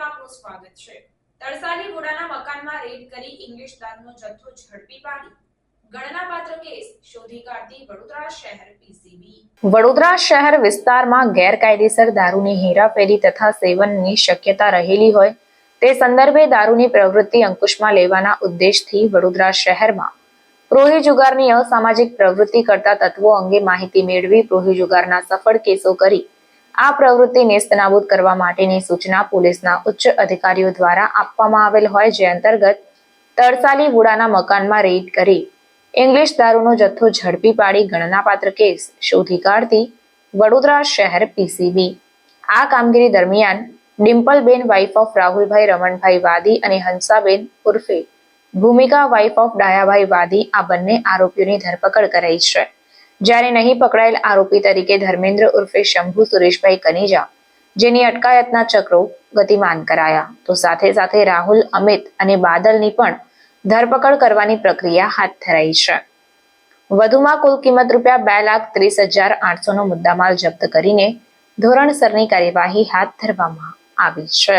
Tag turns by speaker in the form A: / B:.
A: આપનું સ્વાગત છે. તરસાલી ગોડાના મકાનમાં રેડ કરી ઇંગ્લિશ દારૂનો જથ્થો ઝડપી પાડી.
B: વડોદરા શહેર વિસ્તારમાં ગેરકાયદેસર દારૂની હેરાફેરી તથા સેવનની શક્યતા રહેલી હોય તે સંદર્ભે દારૂની પ્રવૃત્તિ અંકુશમાં લેવાના ઉદ્દેશથી વડોદરા શહેરમાં પ્રોહી જુગારની અસામાજિક પ્રવૃત્તિ કરતા તત્વો અંગે માહિતી મેળવી પ્રોહી જુગારના સફળ કેસો કરી આ પ્રવૃત્તિ નેસ્તનાબૂદ કરવા માટેની સૂચના પોલીસના ઉચ્ચ અધિકારીઓ દ્વારા આપવામાં આવેલ હોય જે અંતર્ગત તરસાલી વુડાના મકાનમાં રેડ કરી ઇંગ્લિશ દારૂનો જથ્થો ઝડપી પાડી ગણનાપાત્ર કેસ શોધી કાઢતી વડોદરા શહેર પીસીબી. આ કામગીરી દરમિયાન ડિમ્પલબેન વાઇફ ઓફ રાહુલભાઈ રમણભાઈ વાદી અને હંસાબેન ઉર્ફે ભૂમિકા વાઇફ ઓફ ડાયાભાઈ વાદી આ બંને આરોપીઓની ધરપકડ કરાઈ છે. જ્યારે નહીં પકડાયેલ આરોપી તરીકે ધર્મેન્દ્ર ઉર્ફે શંભુ સુરેશભાઈ કનેજા, જેની અટકાયતના ચક્રો ગતિમાન કરાયા. તો સાથે સાથે રાહુલ, અમિત અને બાદલની પણ ધરપકડ કરવાની પ્રક્રિયા હાથ ધરાઈ છે. વધુમાં કુલ કિંમત રૂપિયા બે લાખ ત્રીસ હજાર આઠસો નો મુદ્દામાલ જપ્ત કરીને ધોરણસરની કાર્યવાહી હાથ ધરવામાં આવી છે.